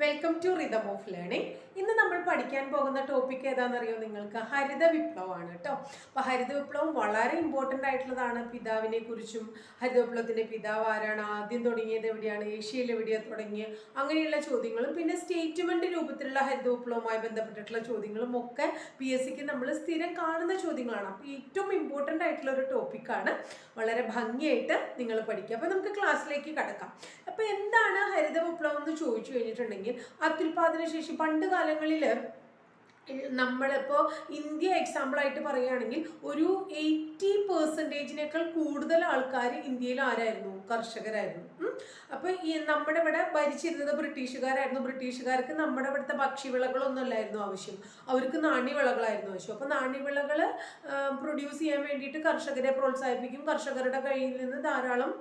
Welcome to rhythm of learning ഇന്ന് നമ്മൾ പഠിക്കാൻ പോകുന്ന ടോപ്പിക് ഏതാണെന്നറിയോ നിങ്ങൾക്ക്? ഹരിത വിപ്ലവമാണ് കേട്ടോ. അപ്പോൾ ഹരിത വിപ്ലവം വളരെ ഇമ്പോർട്ടന്റ് ആയിട്ടുള്ളതാണ്. പിതാവിനെ കുറിച്ചും ഹരിത വിപ്ലവത്തിന്റെ പിതാവ് ആരാണ് ആദ്യം തുടങ്ങിയത് എവിടെയാണ് ഏഷ്യയിൽ എവിടെയാണ് തുടങ്ങിയ അങ്ങനെയുള്ള ചോദ്യങ്ങളും പിന്നെ സ്റ്റേറ്റ്മെന്റ് രൂപത്തിലുള്ള ഹരിത വിപ്ലവവുമായി ബന്ധപ്പെട്ടിട്ടുള്ള ചോദ്യങ്ങളും ഒക്കെ പി എസ് സിക്ക് നമ്മൾ സ്ഥിരം കാണുന്ന ചോദ്യങ്ങളാണ്. അപ്പോൾ ഏറ്റവും ഇമ്പോർട്ടന്റ് ആയിട്ടുള്ള ഒരു ടോപ്പിക്കാണ് വളരെ ഭംഗിയായിട്ട് നിങ്ങൾ പഠിക്കുക. അപ്പോൾ നമുക്ക് ക്ലാസ്സിലേക്ക് കടക്കാം. അപ്പോൾ എന്താണ് ഹരിത വിപ്ലവം എന്ന് ചോദിച്ചു കഴിഞ്ഞിട്ടുണ്ടെങ്കിൽ അത്യുൽപാദന ശേഷി. പണ്ട് കാലങ്ങളിൽ നമ്മളിപ്പോൾ ഇന്ത്യ എക്സാമ്പിളായിട്ട് പറയുകയാണെങ്കിൽ ഒരു എയ്റ്റി പെർസെന്റേജിനേക്കാൾ കൂടുതൽ ആൾക്കാർ ഇന്ത്യയിൽ ആരായിരുന്നു? കർഷകരായിരുന്നു. അപ്പോൾ ഈ നമ്മുടെ ഇവിടെ ഭരിച്ചിരുന്നത് ബ്രിട്ടീഷുകാരായിരുന്നു. ബ്രിട്ടീഷുകാർക്ക് നമ്മുടെ ഇവിടുത്തെ ഭക്ഷ്യവിളകളൊന്നും അല്ലായിരുന്നു ആവശ്യം. അവർക്ക് നാണ്യവിളകളായിരുന്നു ആവശ്യം. അപ്പോൾ നാണ്യവിളകൾ പ്രൊഡ്യൂസ് ചെയ്യാൻ വേണ്ടിയിട്ട് കർഷകരെ പ്രോത്സാഹിപ്പിക്കും. കർഷകരുടെ കയ്യിൽ നിന്ന് ധാരാളം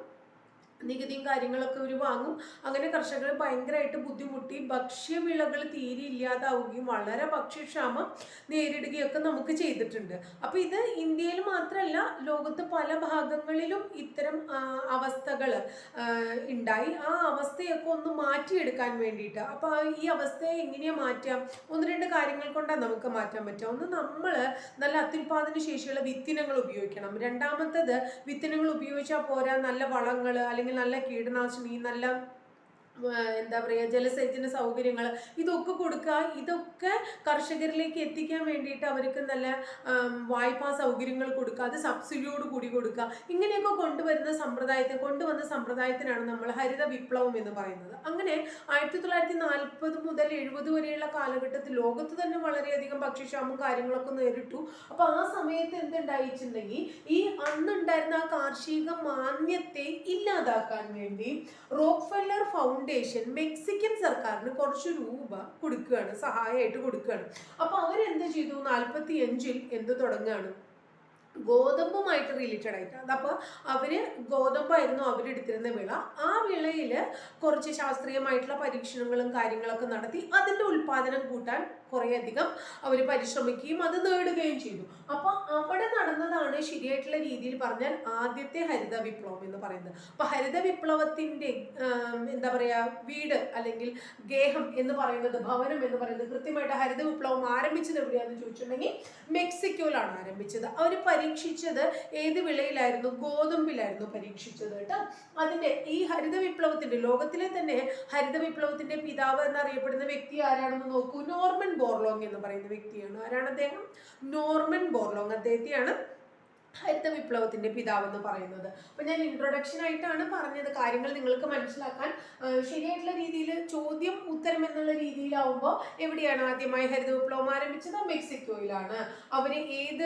നികുതിയും കാര്യങ്ങളൊക്കെ ഇവർ വാങ്ങും. അങ്ങനെ കർഷകർ ഭയങ്കരമായിട്ട് ബുദ്ധിമുട്ടി. ഭക്ഷ്യവിളകൾ തീരെ ഇല്ലാതാവുകയും വളരെ ഭക്ഷ്യക്ഷാമം നേരിടുകയൊക്കെ നമുക്ക് ചെയ്തിട്ടുണ്ട്. അപ്പോൾ ഇത് ഇന്ത്യയിൽ മാത്രമല്ല ലോകത്ത് പല ഭാഗങ്ങളിലും ഇത്തരം അവസ്ഥകൾ ഉണ്ടായി ആ അവസ്ഥയൊക്കെ ഒന്ന് മാറ്റിയെടുക്കാൻ വേണ്ടിയിട്ട്. അപ്പോൾ ഈ അവസ്ഥയെ എങ്ങനെയാണ് മാറ്റാം? ഒന്ന് രണ്ട് കാര്യങ്ങൾ കൊണ്ടാണ് നമുക്ക് മാറ്റാൻ പറ്റുക. ഒന്ന് നമ്മൾ നല്ല അത്യുൽപാദന ശേഷിയുള്ള വിത്തിനങ്ങൾ ഉപയോഗിക്കണം. രണ്ടാമത്തത് വിത്തിനങ്ങൾ ഉപയോഗിച്ചാൽ പോരാ. നല്ല വളങ്ങൾ അല്ലെങ്കിൽ നല്ല കീടനാശിനി നല്ല എന്താ പറയുക ജലസേചന സൗകര്യങ്ങൾ ഇതൊക്കെ കൊടുക്കുക ഇതൊക്കെ കർഷകരിലേക്ക് എത്തിക്കാൻ വേണ്ടിയിട്ട് അവർക്ക് നല്ല വായ്പാ സൗകര്യങ്ങൾ കൊടുക്കുക അത് സബ്സിഡിയോട് കൂടി കൊടുക്കുക ഇങ്ങനെയൊക്കെ കൊണ്ടുവരുന്ന സമ്പ്രദായത്തെ കൊണ്ടുവന്ന സമ്പ്രദായത്തിനാണ് നമ്മൾ ഹരിത വിപ്ലവം എന്ന് പറയുന്നത്. അങ്ങനെ ആയിരത്തി തൊള്ളായിരത്തി നാൽപ്പത് മുതൽ എഴുപത് വരെയുള്ള കാലഘട്ടത്തിൽ ലോകത്ത് തന്നെ വളരെയധികം ഭക്ഷ്യക്ഷാമം കാര്യങ്ങളൊക്കെ നേരിട്ടു. അപ്പോൾ ആ സമയത്ത് എന്തുണ്ടായിട്ടുണ്ടെങ്കിൽ ഈ അന്നുണ്ടായിരുന്ന ആ കാർഷിക മാന്യത്തെ ഇല്ലാതാക്കാൻ വേണ്ടി റോക്ക്ഫെല്ലർ ഫൗണ്ടേഷൻ മെക്സിക്കൻ സർക്കാരിന് കുറച്ച് രൂപ കൊടുക്കുകയാണ് സഹായമായിട്ട് കൊടുക്കുകയാണ്. അപ്പോൾ അവരെന്ത് ചെയ്തു? നാൽപ്പത്തി അഞ്ചിൽ എന്ത് തുടങ്ങുകയാണ്? ഗോതമ്പുമായിട്ട് റിലേറ്റഡ് ആയിട്ട്. അതപ്പോൾ അവർ ഗോതമ്പായിരുന്നു അവരെടുത്തിരുന്ന വിള. ആ വിളയിൽ കുറച്ച് ശാസ്ത്രീയമായിട്ടുള്ള പരീക്ഷണങ്ങളും കാര്യങ്ങളൊക്കെ നടത്തി അതിന്റെ ഉൽപ്പാദനം കൂട്ടാൻ കുറേയധികം അവർ പരിശ്രമിക്കുകയും അത് നേടുകയും ചെയ്തു. അപ്പോൾ അവിടെ നടന്നതാണ് ശരിയായിട്ടുള്ള രീതിയിൽ പറഞ്ഞാൽ ആദ്യത്തെ ഹരിത വിപ്ലവം എന്ന് പറയുന്നത്. അപ്പോൾ ഹരിത വിപ്ലവത്തിന്റെ എന്താ പറയുക വീട് അല്ലെങ്കിൽ ഗേഹം എന്ന് പറയുന്നത് ഭവനം എന്ന് പറയുന്നത് കൃത്യമായിട്ട് ഹരിത വിപ്ലവം ആരംഭിച്ചത് എവിടെയാണെന്ന് ചോദിച്ചിട്ടുണ്ടെങ്കിൽ മെക്സിക്കോയിലാണ് ആരംഭിച്ചത്. അവർ പരീക്ഷിച്ചത് ഏത് വിളയിലായിരുന്നു? ഗോതമ്പിലായിരുന്നു പരീക്ഷിച്ചത് കേട്ടോ. അതിന്റെ ഈ ഹരിത വിപ്ലവത്തിന്റെ ലോകത്തിലെ തന്നെ ഹരിത വിപ്ലവത്തിന്റെ പിതാവ് എന്നറിയപ്പെടുന്ന വ്യക്തി ആരാണെന്ന് നോക്കൂ. നോർമൻ ബോർലോങ് എന്ന് പറയുന്ന വ്യക്തിയാണ്. ആരാണ് അദ്ദേഹം? നോർമൻ ബോർലോങ് അദ്ദേഹത്തെയാണ് ഹരിത വിപ്ലവത്തിന്റെ പിതാവ് എന്ന് പറയുന്നത്. അപ്പൊ ഞാൻ ഇൻട്രൊഡക്ഷൻ ആയിട്ടാണ് പറഞ്ഞത്. കാര്യങ്ങൾ നിങ്ങൾക്ക് മനസ്സിലാക്കാൻ ശരിയായിട്ടുള്ള രീതിയിൽ ചോദ്യം ഉത്തരം എന്നുള്ള രീതിയിലാവുമ്പോൾ എവിടെയാണ് ആദ്യമായി ഹരിത വിപ്ലവം ആരംഭിച്ചത്? മെക്സിക്കോയിലാണ്. അവർ ഏത്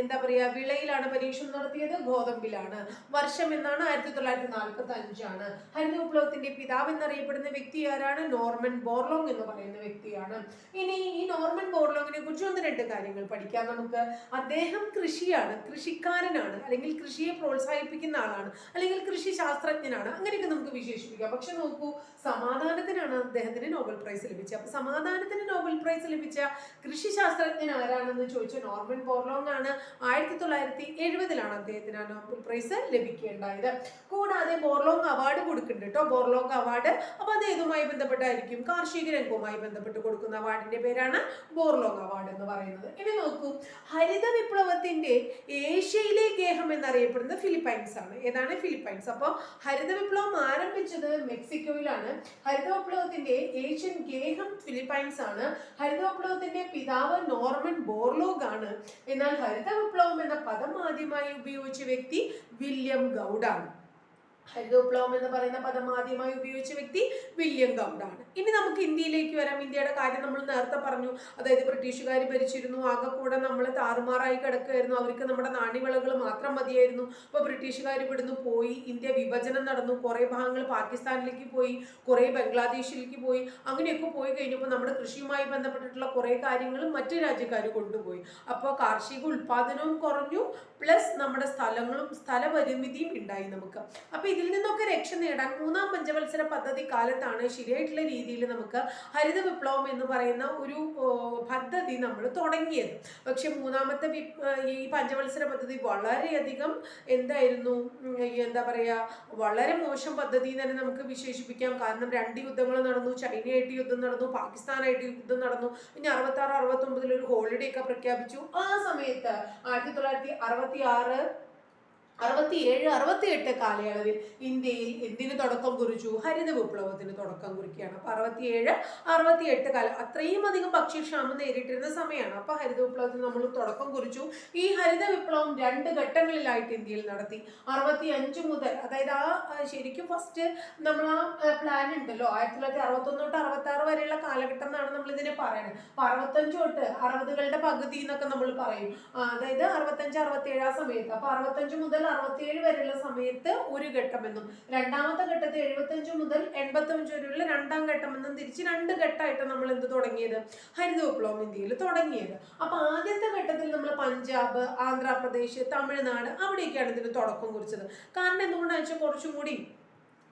എന്താ പറയാ വിളയിലാണ് പരീക്ഷണം നടത്തിയത്? ഗോതമ്പിലാണ്. വർഷം എന്നാണ്? ആയിരത്തി തൊള്ളായിരത്തി നാൽപ്പത്തി അഞ്ചാണ് ഹരിത വിപ്ലവത്തിന്റെ പിതാവ് എന്നറിയപ്പെടുന്ന വ്യക്തി ആരാണ്? നോർമൻ ബോർലോങ് എന്ന് പറയുന്ന വ്യക്തിയാണ്. ഇനി ഈ നോർമൻ ബോർലോങ്ങിനെ കുറിച്ച് ഒന്ന് രണ്ട് കാര്യങ്ങൾ പഠിക്കാം നമുക്ക്. അദ്ദേഹം കൃഷിയാണ്. കൃഷിക്കാരനാണ് അല്ലെങ്കിൽ കൃഷിയെ പ്രോത്സാഹിപ്പിക്കുന്ന ആളാണ് അല്ലെങ്കിൽ കൃഷി ശാസ്ത്രജ്ഞനാണ് അങ്ങനെയൊക്കെ നമുക്ക് വിശേഷിപ്പിക്കാം. പക്ഷെ നോക്കൂ സമാധാനത്തിനാണ് അദ്ദേഹത്തിന് നോബൽ പ്രൈസ് ലഭിച്ചത്. അപ്പൊ സമാധാനത്തിന് നോബൽ പ്രൈസ് ലഭിച്ച കൃഷി ശാസ്ത്രജ്ഞൻ ആരാണെന്ന് ചോദിച്ച നോർമൻ ബോർലോങ് ആണ്. ആയിരത്തി തൊള്ളായിരത്തി എഴുപതിലാണ് അദ്ദേഹത്തിന് ആ നോബൽ പ്രൈസ് ലഭിക്കേണ്ടായത്. കൂടാതെ ബോർലോങ് അവാർഡ് കൊടുക്കുന്നുണ്ട് കേട്ടോ ബോർലോങ് അവാർഡ്. അപ്പൊ അത് ഏതുമായി ബന്ധപ്പെട്ടായിരിക്കും? കാർഷിക രംഗവുമായി ബന്ധപ്പെട്ട് കൊടുക്കുന്ന അവാർഡിന്റെ പേരാണ് ബോർലോങ് അവാർഡ് എന്ന് പറയുന്നത്. ഇനി നോക്കൂ ഹരിത വിപ്ലവത്തിന്റെ ഏഷ്യയിലെ ഗേഹം എന്നറിയപ്പെടുന്നത് ഫിലിപ്പൈൻസ് ആണ്. ഏതാണ് ഫിലിപ്പൈൻസ്? അപ്പോൾ ഹരിത വിപ്ലവം ആരംഭിച്ചത് മെക്സിക്കോയിലാണ്. ഹരിത വിപ്ലവത്തിന്റെ ഏഷ്യൻ ഗേഹം ഫിലിപ്പൈൻസ് ആണ്. ഹരിത വിപ്ലവത്തിന്റെ പിതാവ് നോർമൻ ബോർലോഗ് ആണ്. എന്നാൽ ഹരിത വിപ്ലവം എന്ന പദം ആദ്യമായി ഉപയോഗിച്ച വ്യക്തി വില്യം ഗൗഡാണ്. ഹരിത വിപ്ലവം എന്ന് പറയുന്ന പദം ആദ്യമായി ഉപയോഗിച്ച വ്യക്തി വില്യം ഗൗഡാണ്. ഇനി നമുക്ക് ഇന്ത്യയിലേക്ക് വരാം. ഇന്ത്യയുടെ കാര്യം നമ്മൾ നേരത്തെ പറഞ്ഞു. അതായത് ബ്രിട്ടീഷുകാർ ഭരിച്ചിരുന്നു. ആകെ കൂടെ നമ്മൾ താറുമാറായി കിടക്കുകയായിരുന്നു അവർക്ക് നമ്മുടെ നാണ്യവിളകൾ മാത്രം മതിയായിരുന്നു. അപ്പോൾ ബ്രിട്ടീഷുകാർ ഇവിടുന്ന് പോയി. ഇന്ത്യ വിഭജനം നടന്നു. കുറേ ഭാഗങ്ങൾ പാകിസ്ഥാനിലേക്ക് പോയി. കുറേ ബംഗ്ലാദേശിലേക്ക് പോയി. അങ്ങനെയൊക്കെ പോയി കഴിഞ്ഞപ്പോൾ നമ്മുടെ കൃഷിയുമായി ബന്ധപ്പെട്ടിട്ടുള്ള കുറേ കാര്യങ്ങളും മറ്റു രാജ്യക്കാർ കൊണ്ടുപോയി. അപ്പോൾ കാർഷിക ഉൽപാദനവും കുറഞ്ഞു. പ്ലസ് നമ്മുടെ സ്ഥലങ്ങളും സ്ഥലപരിമിതിയും ഉണ്ടായി നമുക്ക്. അപ്പോൾ ഇതിൽ നിന്നൊക്കെ രക്ഷ നേടാൻ മൂന്നാം പഞ്ചവത്സര പദ്ധതി കാലത്താണ് ശരിയായിട്ടുള്ള രീതിയിൽ നമുക്ക് ഹരിത വിപ്ലവം എന്ന് പറയുന്ന ഒരു പദ്ധതി നമ്മൾ തുടങ്ങിയത്. പക്ഷെ മൂന്നാമത്തെ ഈ പഞ്ചവത്സര പദ്ധതി വളരെയധികം എന്തായിരുന്നു എന്താ പറയുക വളരെ മോശം പദ്ധതി തന്നെ നമുക്ക് വിശേഷിപ്പിക്കാം. കാരണം രണ്ട് യുദ്ധങ്ങൾ നടന്നു ചൈനയായിട്ട് യുദ്ധം നടന്നു പാകിസ്ഥാനായിട്ട് യുദ്ധം നടന്നു. പിന്നെ അറുപത്തി ആറ് അറുപത്തി ഒമ്പതിൽ ഒരു ഹോളിഡേ ഒക്കെ പ്രഖ്യാപിച്ചു. ആ സമയത്ത് ആയിരത്തി തൊള്ളായിരത്തി അറുപത്തി ആറ് അറുപത്തിയേഴ് അറുപത്തിയെട്ട് കാലയളവിൽ ഇന്ത്യയിൽ എന്തിന് തുടക്കം കുറിച്ചു? ഹരിത വിപ്ലവത്തിന് തുടക്കം കുറിക്കുകയാണ്. അപ്പൊ അറുപത്തിയേഴ് അറുപത്തിയെട്ട് കാലം അത്രയും അധികം ഭക്ഷ്യക്ഷാമം നേരിട്ടിരുന്ന സമയമാണ്. അപ്പൊ ഹരിത വിപ്ലവത്തിന് നമ്മൾ തുടക്കം കുറിച്ചു. ഈ ഹരിത വിപ്ലവം രണ്ട് ഘട്ടങ്ങളിലായിട്ട് ഇന്ത്യയിൽ നടത്തി. അറുപത്തി അഞ്ച് മുതൽ അതായത് ആ ശരിക്കും ഫസ്റ്റ് നമ്മൾ ആ പ്ലാൻ ഉണ്ടല്ലോ. ആയിരത്തി തൊള്ളായിരത്തി അറുപത്തൊന്ന് തൊട്ട് അറുപത്തി ആറ് വരെയുള്ള കാലഘട്ടം എന്നാണ് നമ്മൾ ഇതിനെ പറയുന്നത്. അപ്പൊ അറുപത്തഞ്ച് തൊട്ട് അറുപതുകളുടെ പകുതി എന്നൊക്കെ നമ്മൾ പറയും. അതായത് അറുപത്തഞ്ച് അറുപത്തിയേഴ് ആ സമയത്ത്. അപ്പൊ അറുപത്തഞ്ച് മുതൽ അറുപത്തിയേഴ് വരെയുള്ള സമയത്ത് ഒരു ഘട്ടമെന്നും രണ്ടാമത്തെ ഘട്ടത്തിൽ എഴുപത്തഞ്ച് മുതൽ എൺപത്തഞ്ച് വരെയുള്ള രണ്ടാം ഘട്ടമെന്നും തിരിച്ച് രണ്ട് ഘട്ടമായിട്ട് നമ്മൾ എന്ത് തുടങ്ങിയത്? ഹരിത വിപ്ലവം ഇന്ത്യയിൽ തുടങ്ങിയത്. അപ്പൊ ആദ്യത്തെ ഘട്ടത്തിൽ നമ്മൾ പഞ്ചാബ് ആന്ധ്രാപ്രദേശ് തമിഴ്നാട് അവിടെയൊക്കെയാണ് ഇതിന് തുടക്കം കുറിച്ചത്. കാരണം എന്തുകൊണ്ടാണെന്ന് വെച്ചാൽ കുറച്ചും കൂടി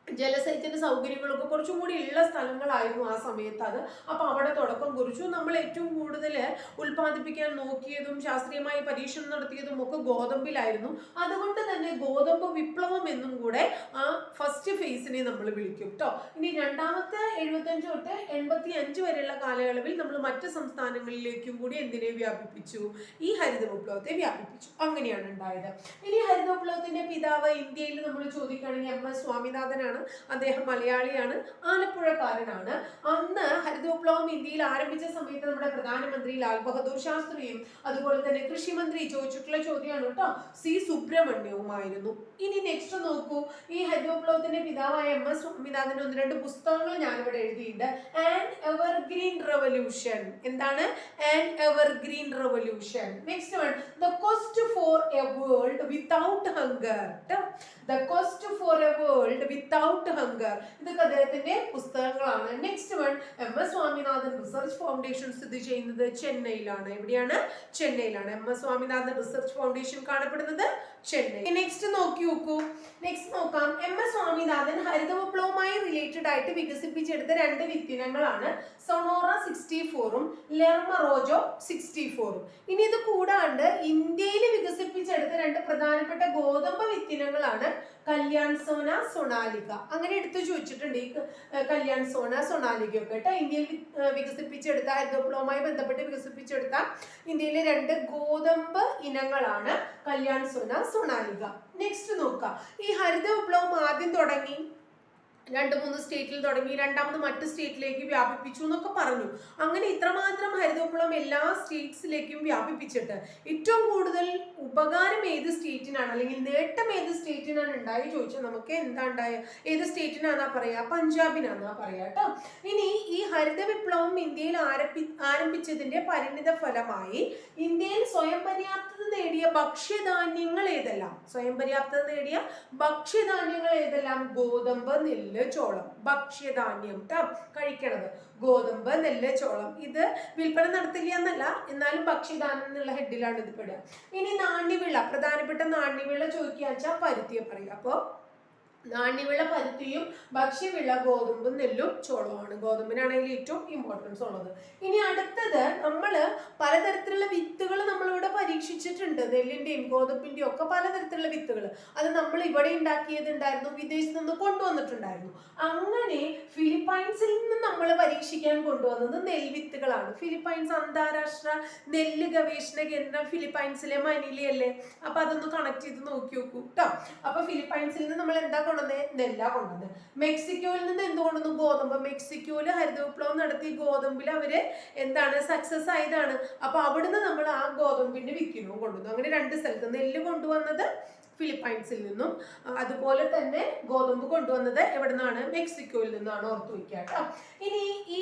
ജലസേചന സൗകര്യങ്ങളൊക്കെ കുറച്ചും കൂടി ഉള്ള സ്ഥലങ്ങളായിരുന്നു ആ സമയത്ത് അത്. അപ്പോൾ അവിടെ തുടക്കം കുറിച്ചു. നമ്മൾ ഏറ്റവും കൂടുതൽ ഉൽപ്പാദിപ്പിക്കാൻ നോക്കിയതും ശാസ്ത്രീയമായി പരീക്ഷണം നടത്തിയതും ഒക്കെ ഗോതമ്പിലായിരുന്നു. അതുകൊണ്ട് തന്നെ ഗോതമ്പ് വിപ്ലവം എന്നും കൂടെ ആ ഫസ്റ്റ് ഫേസിനെ നമ്മൾ വിളിക്കും കേട്ടോ ഇനി രണ്ടാമത്തെ എഴുപത്തഞ്ച് തൊട്ട് എൺപത്തി അഞ്ച് വരെയുള്ള കാലയളവിൽ നമ്മൾ മറ്റ് സംസ്ഥാനങ്ങളിലേക്കും കൂടി എന്തിനെ വ്യാപിപ്പിച്ചു? ഈ ഹരിത വിപ്ലവത്തെ വ്യാപിപ്പിച്ചു. അങ്ങനെയാണ് ഉണ്ടായത്. ഇനി ഹരിത വിപ്ലവത്തിന്റെ പിതാവ് ഇന്ത്യയിൽ നമ്മൾ ചോദിക്കുകയാണെങ്കിൽ എം എസ് സ്വാമിനാഥനാണ്. അദ്ദേഹം മലയാളിയാണ്. ആലപ്പുഴക്കാരനാണ് അന്ന് ഹരിത വിപ്ലവം ഇന്ത്യയിൽ ആരംഭിച്ച സമയത്ത് നമ്മുടെ പ്രധാനമന്ത്രി ലാൽ ബഹദൂർ ശാസ്ത്രിയും അതുപോലെ തന്നെ കൃഷിമന്ത്രി ചോദിച്ചിട്ടുള്ള ചോദ്യമാണ് കേട്ടോ. സി സുബ്രഹ്മണ്യവുമായിരുന്നു. ഇനി നെക്സ്റ്റ് നോക്കൂ. ഈ ഹരിത വിപ്ലവത്തിന്റെ പിതാവായ എം എസ് സ്വാമിനാഥൻ ഒന്ന് രണ്ട് പുസ്തകങ്ങൾ ഞാനിവിടെ എഴുതിയിട്ടുണ്ട്. And evergreen revolution. എന്താണ്? And evergreen revolution next one the cost for a world without hunger the cost for a world without hunger ഇതൊക്കെ അദ്ദേഹത്തിന്റെ പുസ്തകങ്ങളാണ്. Next one M S Swaminathan research foundation സ്ഥിതി ചെയ്യുന്നത് ചെന്നൈയിലാണ്. എവിടെയാണ്? ചെന്നൈയിലാണ്. M S Swaminathan research foundation കാണപ്പെടുന്നത് Chennai. Next നോക്കി നോക്കൂ. നെക്സ്റ്റ് നോക്കാം. എം എസ് സ്വാമിനാഥൻ ഹരിത വിപ്ലവവുമായി റിലേറ്റഡ് ആയിട്ട് വികസിപ്പിച്ചെടുത്ത രണ്ട് വിത്തിനങ്ങളാണ്. സൊണോറ സിക്സ്റ്റി ഫോറും ലെർമറോജോ സിക്സ്റ്റി ഫോറും ഇനി ഇത് കൂടാണ്ട് ഇന്ത്യയിൽ വികസിപ്പിച്ചെടുത്ത രണ്ട് പ്രധാനപ്പെട്ട ഗോതമ്പ് വിത്തിനങ്ങളാണ് കല്യാൺ സോന സൊണാലിക. അങ്ങനെ എടുത്തു ചോദിച്ചിട്ടുണ്ട് ഈ കല്യാൺ സോന സൊണാലിക ഒക്കെ കേട്ടോ. ഇന്ത്യയിൽ വികസിപ്പിച്ചെടുത്ത ഹരിത വിപ്ലവവുമായി ബന്ധപ്പെട്ട് വികസിപ്പിച്ചെടുത്ത ഇന്ത്യയിലെ രണ്ട് ഗോതമ്പ് ഇനങ്ങളാണ് കല്യാൺ സോന സൊണാലിക. നെക്സ്റ്റ് നോക്കാം. ഈ ഹരിത വിപ്ലവം ആദ്യം തുടങ്ങി. രണ്ട് മൂന്ന് സ്റ്റേറ്റിൽ തുടങ്ങി രണ്ടാമത് മറ്റ് സ്റ്റേറ്റിലേക്ക് വ്യാപിപ്പിച്ചു എന്നൊക്കെ പറഞ്ഞു. അങ്ങനെ ഇത്രമാത്രം ഹരിതവിപ്ലവം എല്ലാ സ്റ്റേറ്റ്സിലേക്കും വ്യാപിപ്പിച്ചിട്ട് ഏറ്റവും കൂടുതൽ ഉപകാരം ഏത് സ്റ്റേറ്റിനാണ്? അല്ലെങ്കിൽ നേട്ടം ഏത് സ്റ്റേറ്റിനാണ് ഉണ്ടായി ചോദിച്ചാൽ നമുക്ക് എന്താ ഉണ്ടായ ഏത് സ്റ്റേറ്റിനാന്നാ പറയാ? പഞ്ചാബിനാന്നാ പറയാ കേട്ടോ. ഇനി ഈ ഹരിത വിപ്ലവം ഇന്ത്യയിൽ ആരംഭി ആരംഭിച്ചതിന്റെ പരിണിത ഫലമായി ഇന്ത്യയിൽ സ്വയം പര്യാപ്തത നേടിയ ഭക്ഷ്യധാന്യങ്ങൾ ഏതെല്ലാം? സ്വയം പര്യാപ്തത നേടിയ ഭക്ഷ്യധാന്യങ്ങൾ ഏതെല്ലാം? ഗോതമ്പ് നെല്ല് ചോളം. ഭക്ഷ്യധാന്യം ട്ടോ കഴിക്കണത്. ഗോതമ്പ് നെല്ല് ചോളം. ഇത് വിൽപ്പന നടത്തില്ല എന്നല്ല. എന്നാലും ഭക്ഷ്യധാന്യം എന്നുള്ള ഹെഡിലാണ് ഇത് പെടുക. ഇനി നാണ്യവിള. പ്രധാനപ്പെട്ട നാണ്യവിള ചോദിക്കുക വെച്ചാൽ പരുത്തിയെ പറയുക. അപ്പോൾ നാണ്യവിള പരുത്തിയും ഭക്ഷ്യവിള ഗോതമ്പും നെല്ലും ചോളവുമാണ്. ഗോതമ്പിനാണെങ്കിൽ ഏറ്റവും ഇമ്പോർട്ടൻസ് ഉള്ളത്. ഇനി അടുത്തത് നമ്മൾ പലതരത്തിലുള്ള വിത്തുകൾ നമ്മളിവിടെ പരീക്ഷിച്ചിട്ടുണ്ട്. നെല്ലിന്റെയും ഗോതമ്പിന്റെയും ഒക്കെ പലതരത്തിലുള്ള വിത്തുകൾ അത് നമ്മൾ ഇവിടെ ഉണ്ടാക്കിയതുണ്ടായിരുന്നു വിദേശത്ത് നിന്ന് കൊണ്ടുവന്നിട്ടുണ്ടായിരുന്നു. അങ്ങനെ ഫിലിപ്പൈൻസിൽ നിന്ന് നമ്മൾ പരീക്ഷിക്കാൻ കൊണ്ടുവന്നത് നെൽവിത്തുകളാണ് ഫിലിപ്പൈൻസ് അന്താരാഷ്ട്ര നെല്ല് ഗവേഷണ കേന്ദ്രം ഫിലിപ്പൈൻസിലെ മനിലയല്ലേ? അപ്പൊ അതൊന്ന് കണക്ട് ചെയ്ത് നോക്കി നോക്കൂ കേട്ടോ അപ്പൊ ഫിലിപ്പൈൻസിൽ നിന്ന് നമ്മൾ എന്താ കൊണ്ടുവന്നത്? നെല്ല കൊണ്ടുവന്നത്. മെക്സിക്കോയിൽ നിന്ന് എന്ത് കൊണ്ടുവന്നു ഗോതമ്പ്? മെക്സിക്കോയിൽ ഹരിത വിപ്ലവം നടത്തി. ഗോതമ്പിൽ അവർ എന്താണ്? സക്സസ് ആയതാണ്. അപ്പൊ അവിടുന്ന് നമ്മൾ ആ ഗോതമ്പിന്റെ വിക്കിനവും കൊണ്ടുവന്നു. അങ്ങനെ രണ്ട് സ്ഥലത്ത് നെല്ല് കൊണ്ടുവന്നത് ഫിലിപ്പൈൻസിൽ നിന്നും അതുപോലെ തന്നെ ഗോതമ്പ് കൊണ്ടുവന്നത് എവിടെ നിന്നാണ് മെക്സിക്കോയിൽ നിന്നാണ് ഓർത്തു വയ്ക്കുക കേട്ടോ. ഇനി ഈ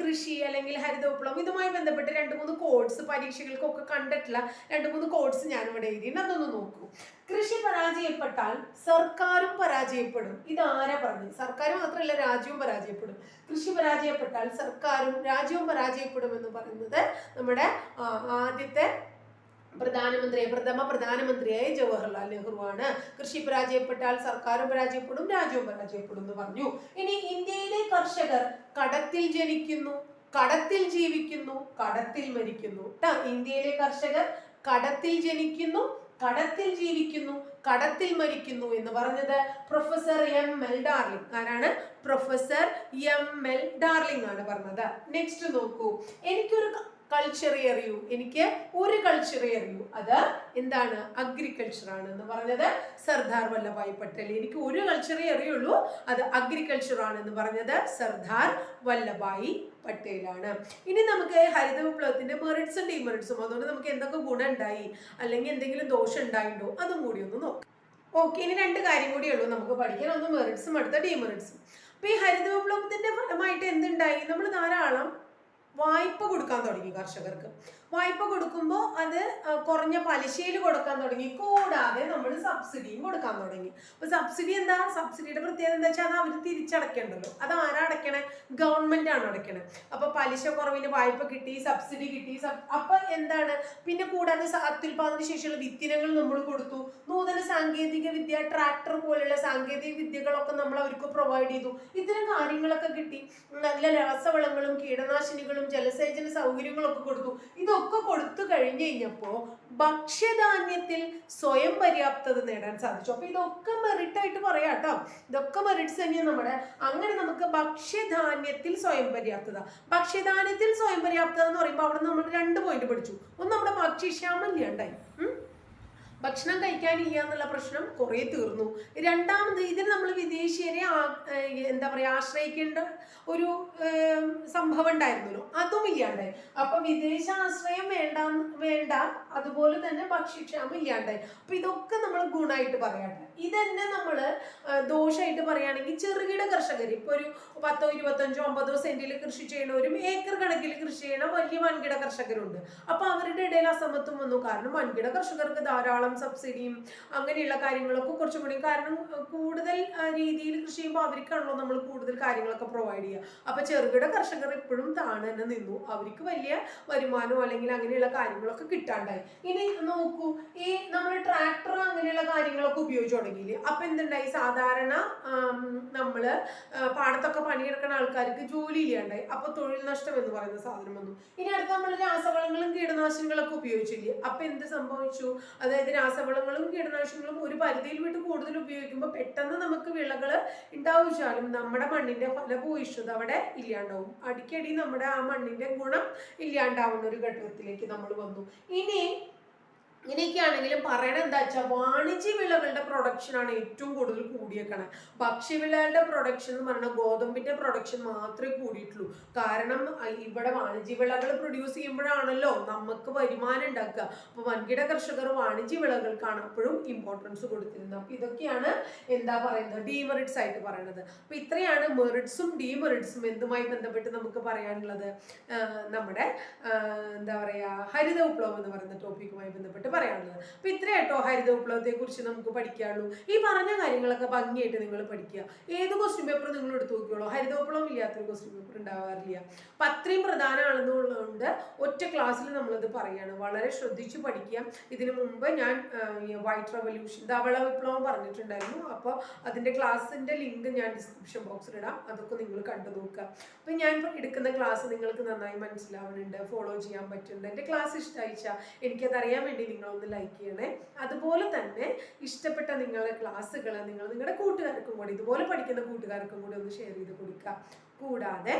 കൃഷി അല്ലെങ്കിൽ ഹരിത വിപ്ലവം ഇതുമായി ബന്ധപ്പെട്ട് രണ്ട് മൂന്ന് കോഡ്സ് പരീക്ഷകൾക്കൊക്കെ കണ്ടിട്ടുള്ള രണ്ട് മൂന്ന് കോഡ്സ് ഞാൻ ഇവിടെ എഴുതിയിട്ടുണ്ട്. അതൊന്ന് നോക്കൂ. കൃഷി പരാജയപ്പെട്ടാൽ സർക്കാരും പരാജയപ്പെടും. ഇതാരാ പറഞ്ഞു സർക്കാർ മാത്രമല്ല രാജ്യവും പരാജയപ്പെടും. കൃഷി പരാജയപ്പെട്ടാൽ സർക്കാരും രാജ്യവും പരാജയപ്പെടും എന്ന് പറയുന്നത് നമ്മുടെ ആദ്യത്തെ പ്രധാനമന്ത്രി പ്രഥമ പ്രധാനമന്ത്രിയായ ജവഹർലാൽ നെഹ്റു ആണ് കൃഷി പരാജയപ്പെട്ടാൽ സർക്കാരും പരാജയപ്പെടും രാജ്യവും പരാജയപ്പെടും എന്ന് പറഞ്ഞു. ഇനി ഇന്ത്യയിലെ കർഷകർ കടത്തിൽ ജനിക്കുന്നു കടത്തിൽ ജീവിക്കുന്നു കടത്തിൽ മരിക്കുന്നു. ഇന്ത്യയിലെ കർഷകർ കടത്തിൽ ജനിക്കുന്നു കടത്തിൽ ജീവിക്കുന്നു കടത്തിൽ മരിക്കുന്നു എന്ന് പറഞ്ഞത് പ്രൊഫസർ എം എൽ ഡാർലിംഗ്. ആരാണ്? പ്രൊഫസർ എം എൽ ഡാർലിംഗ് ആണ് പറഞ്ഞത്. നെക്സ്റ്റ് നോക്കൂ. എനിക്കൊരു കൾച്ചറേ അറിയൂ. എനിക്ക് ഒരു കൾച്ചറി അറിയൂ. അത് എന്താണ്? അഗ്രികൾച്ചർ ആണ് എന്ന് പറഞ്ഞത് സർദാർ വല്ലഭായ് പട്ടേൽ. എനിക്ക് ഒരു കൾച്ചറി അറിയുള്ളൂ. അത് അഗ്രികൾച്ചർ ആണ് എന്ന് പറഞ്ഞത് സർദാർ വല്ലഭായ് പട്ടേലാണ് ഇനി നമുക്ക് ഹരിത വിപ്ലവത്തിന്റെ മെറിറ്റ്സും ഡിമെറിറ്റ്സും അതുകൊണ്ട് നമുക്ക് എന്തൊക്കെ ഗുണം ഉണ്ടായി? അല്ലെങ്കിൽ എന്തെങ്കിലും ദോഷം ഉണ്ടായിട്ടുണ്ടോ? അതും കൂടി ഒന്ന് നോക്കാം. ഓക്കെ ഇനി രണ്ട് കാര്യം കൂടിയേ ഉള്ളൂ. നമുക്ക് പഠിക്കാൻ ഒന്ന് മെറിറ്റ്സും അടുത്ത ഡിമെറിറ്റ്സും അപ്പൊ ഈ ഹരിത വിപ്ലവത്തിന്റെ ഫലമായിട്ട് എന്തുണ്ടായി? നമ്മൾ ധാരാളം വായ്പ കൊടുക്കാൻ തുടങ്ങി കർഷകർക്ക്. വായ്പ കൊടുക്കുമ്പോൾ അത് കുറഞ്ഞ പലിശയിൽ കൊടുക്കാൻ തുടങ്ങി. കൂടാതെ നമ്മൾ സബ്സിഡിയും കൊടുക്കാൻ തുടങ്ങി. അപ്പൊ സബ്സിഡി എന്താ? സബ്സിഡിയുടെ പ്രത്യേകത എന്താ വെച്ചാൽ അത് അവർ തിരിച്ചടയ്ക്കണ്ടല്ലോ. അത് ആരാ അടയ്ക്കണേ? ഗവൺമെന്റ് ആണ് അടയ്ക്കണേ. അപ്പൊ പലിശ കുറവിന് വായ്പ കിട്ടി സബ്സിഡി കിട്ടി അപ്പൊ എന്താണ്? പിന്നെ കൂടാതെ അത്യുൽപാദന ശേഷിയുള്ള വിത്തിനങ്ങൾ നമ്മൾ കൊടുത്തു. നൂതന സാങ്കേതിക വിദ്യ ട്രാക്ടർ പോലെയുള്ള സാങ്കേതിക വിദ്യകളൊക്കെ നമ്മൾ അവർക്ക് പ്രൊവൈഡ് ചെയ്തു. ഇത്തരം കാര്യങ്ങളൊക്കെ കിട്ടി. നല്ല രാസവളങ്ങളും കീടനാശിനികളും ജലസേചന സൗകര്യങ്ങളൊക്കെ കൊടുത്തു. ഇതൊക്കെ കൊടുത്തു കഴിഞ്ഞു കഴിഞ്ഞപ്പോ ഭക്ഷ്യധാന്യത്തിൽ സ്വയം പര്യാപ്തത നേടാൻ സാധിച്ചു. അപ്പൊ ഇതൊക്കെ മെറിറ്റ് ആയിട്ട് പറയാം കേട്ടോ. ഇതൊക്കെ മെറിറ്റ്സ് തന്നെയാണ് നമ്മുടെ. അങ്ങനെ നമുക്ക് ഭക്ഷ്യധാന്യത്തിൽ സ്വയം പര്യാപ്തത. ഭക്ഷ്യധാന്യത്തിൽ സ്വയം പര്യാപ്തത എന്ന് പറയുമ്പോൾ അവിടെ നമ്മൾ രണ്ട് പോയിന്റ് പഠിച്ചു. ഒന്ന് നമ്മുടെ ഭക്ഷ്യക്ഷാമം ഇല്ലാണ്ടായി. ഭക്ഷണം കഴിക്കാനില്ല എന്നുള്ള പ്രശ്നം കുറേ തീർന്നു. രണ്ടാമത് ഇതിന് നമ്മൾ വിദേശീയരെ എന്താ പറയുക ആശ്രയിക്കേണ്ട ഒരു സംഭവം ഉണ്ടായിരുന്നല്ലോ. അതും ഇല്ലാണ്ടായി അപ്പം വിദേശാശ്രയം വേണ്ട വേണ്ട. അതുപോലെ തന്നെ ഭക്ഷ്യക്ഷാമം ഇല്ലാണ്ടായി അപ്പൊ ഇതൊക്കെ നമ്മൾ ഗുണമായിട്ട് പറയാണ്ട് ഇതന്നെ നമ്മൾ ദോഷമായിട്ട് പറയുകയാണെങ്കിൽ ചെറുകിട കർഷകർ ഇപ്പൊ ഒരു പത്തോ ഇരുപത്തഞ്ചോ അമ്പതോ സെന്റിൽ കൃഷി ചെയ്യണവരും ഏക്കർ കണക്കിൽ കൃഷി ചെയ്യണ വലിയ വൻകിട കർഷകരുണ്ട്. അപ്പൊ അവരുടെ ഇടയിൽ അസമത്വം വന്നു. കാരണം വൻകിട കർഷകർക്ക് ധാരാളം സബ്സിഡിയും അങ്ങനെയുള്ള കാര്യങ്ങളൊക്കെ കുറച്ചും കൂടി കാരണം കൂടുതൽ രീതിയിൽ കൃഷി ചെയ്യുമ്പോൾ അവർക്കാണല്ലോ നമ്മൾ കൂടുതൽ കാര്യങ്ങളൊക്കെ പ്രൊവൈഡ് ചെയ്യുക അപ്പൊ ചെറുകിട കർഷകർ എപ്പോഴും താണു തന്നെ നിന്നു. അവർക്ക് വലിയ വരുമാനമോ അല്ലെങ്കിൽ അങ്ങനെയുള്ള കാര്യങ്ങളൊക്കെ കിട്ടാണ്ടായി. ഇനി നോക്കൂ ഈ നമ്മൾ ട്രാക്ടർ അങ്ങനെയുള്ള കാര്യങ്ങളൊക്കെ ഉപയോഗിച്ചു തുടങ്ങിയില്ലേ അപ്പൊ എന്തുണ്ടായി? സാധാരണ നമ്മൾ പാടത്തൊക്കെ പണിയെടുക്കുന്ന ആൾക്കാർക്ക് ജോലി ഇല്ലാണ്ടായി. അപ്പൊ തൊഴിൽ നഷ്ടം എന്ന് പറയുന്ന സാധനം വന്നു. ഇനി അടുത്ത നമ്മൾ രാസവളങ്ങളും കീടനാശിനികളൊക്കെ ഉപയോഗിച്ചില്ലേ? അപ്പൊ എന്ത് സംഭവിച്ചു? അതായത് രാസവളങ്ങളും കീടനാശിനികളും ഒരു പരിധിയിൽ വിട്ട് കൂടുതൽ ഉപയോഗിക്കുമ്പോൾ പെട്ടെന്ന് നമുക്ക് വിളകൾ ഉണ്ടാവിച്ചാലും നമ്മുടെ മണ്ണിന്റെ ഫലഭൂയിഷ്ഠത അവിടെ ഇല്ലാണ്ടാവും. അടിക്കടി നമ്മുടെ ആ മണ്ണിന്റെ ഗുണം ഇല്ലാണ്ടാവുന്ന ഒരു ഘട്ടത്തിലേക്ക് നമ്മൾ വന്നു. ഇനി ഇങ്ങനെയൊക്കെയാണെങ്കിലും പറയണത് എന്താ വെച്ചാൽ വാണിജ്യ വിളകളുടെ പ്രൊഡക്ഷൻ ആണ് ഏറ്റവും കൂടുതൽ കൂടിയേക്കണത് ഭക്ഷ്യവിളകളുടെ പ്രൊഡക്ഷൻ എന്ന് പറഞ്ഞാൽ ഗോതമ്പിന്റെ പ്രൊഡക്ഷൻ മാത്രമേ കൂടിയിട്ടുള്ളൂ. കാരണം ഇവിടെ വാണിജ്യ വിളകൾ പ്രൊഡ്യൂസ് ചെയ്യുമ്പോഴാണല്ലോ നമുക്ക് വരുമാനം ഉണ്ടാക്കുക. അപ്പൊ വൻകിട കർഷകർ വാണിജ്യ വിളകൾക്കാണ് അപ്പോഴും ഇമ്പോർട്ടൻസ് കൊടുത്തിരുന്നത്. അപ്പൊ ഇതൊക്കെയാണ് എന്താ പറയുന്നത് ഡീമെറിറ്റ്സ് ആയിട്ട് പറയുന്നത് അപ്പൊ ഇത്രയാണ് മെറിറ്റ്സും ഡീമെറിറ്റ്സും എന്തുമായി ബന്ധപ്പെട്ട് നമുക്ക് പറയാനുള്ളത്. നമ്മുടെ എന്താ പറയാ ഹരിത വിപ്ലവം എന്ന് പറയുന്ന ടോപ്പിക്കുമായി ബന്ധപ്പെട്ട് പറയാനുള്ളത്. അപ്പൊ ഇത്രയാട്ടോ ഹരിത വിപ്ലവത്തെ കുറിച്ച് നമുക്ക് പഠിക്കാനുള്ളൂ. ഈ പറഞ്ഞ കാര്യങ്ങളൊക്കെ ഭംഗിയായിട്ട് നിങ്ങൾ പഠിക്കുക. ഏത് ക്വസ്റ്റ്യൻ പേപ്പർ നിങ്ങൾ എടുത്തു നോക്കിയോളൂ ഹരിത വിപ്ലവം ഇല്ലാത്തൊരു ക്വസ്റ്റ്യൻ പേപ്പർ ഉണ്ടാവാറില്ല. അപ്പൊ അത്രയും പ്രധാനമാണെന്നുള്ളതുകൊണ്ട് ഒറ്റ ക്ലാസ്സിൽ നമ്മളത് പറയാണ്. വളരെ ശ്രദ്ധിച്ച് പഠിക്കുക. ഇതിനു മുമ്പ് ഞാൻ വൈറ്റ് റെവല്യൂഷൻ ധവള വിപ്ലവം പറഞ്ഞിട്ടുണ്ടായിരുന്നു. അപ്പോൾ അതിന്റെ ക്ലാസ്സിന്റെ ലിങ്ക് ഞാൻ ഡിസ്ക്രിപ്ഷൻ ബോക്സിൽ ഇടാം. അതൊക്കെ നിങ്ങൾ കണ്ടു നോക്കുക. അപ്പൊ ഞാൻ എടുക്കുന്ന ക്ലാസ് നിങ്ങൾക്ക് നന്നായി മനസ്സിലാവുന്നുണ്ട്. ഫോളോ ചെയ്യാൻ പറ്റുന്നുണ്ട്. എന്റെ ക്ലാസ് ഇഷ്ടമായിച്ചാൽ എനിക്കത് അറിയാൻ വേണ്ടി നിങ്ങളൊന്ന് ലൈക്ക് ചെയ്യണേ. അതുപോലെ തന്നെ ഇഷ്ടപ്പെട്ട നിങ്ങളുടെ ക്ലാസ്സുകൾ നിങ്ങൾ നിങ്ങളുടെ കൂട്ടുകാർക്കും കൂടി ഇതുപോലെ പഠിക്കുന്ന കൂട്ടുകാർക്കും കൂടി ഒന്ന് ഷെയർ ചെയ്ത് കൊടുക്കുക. കൂടാതെ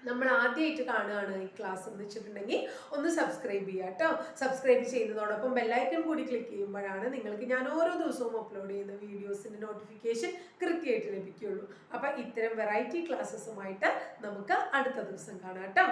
നമ്മൾ ആദ്യമായിട്ട് കാണുകയാണ് ഈ ക്ലാസ് എന്ന് വെച്ചിട്ടുണ്ടെങ്കിൽ ഒന്ന് സബ്സ്ക്രൈബ് ചെയ്യുക കേട്ടോ സബ്സ്ക്രൈബ് ചെയ്യുന്നതോടൊപ്പം ബെല്ലൈക്കൺ കൂടി ക്ലിക്ക് ചെയ്യുമ്പോഴാണ് നിങ്ങൾക്ക് ഞാൻ ഓരോ ദിവസവും അപ്ലോഡ് ചെയ്യുന്ന വീഡിയോസിന്റെ നോട്ടിഫിക്കേഷൻ കൃത്യമായിട്ട് ലഭിക്കുകയുള്ളൂ. അപ്പം ഇത്തരം വെറൈറ്റി ക്ലാസ്സസുമായിട്ട് നമുക്ക് അടുത്ത ദിവസം കാണാം കേട്ടോ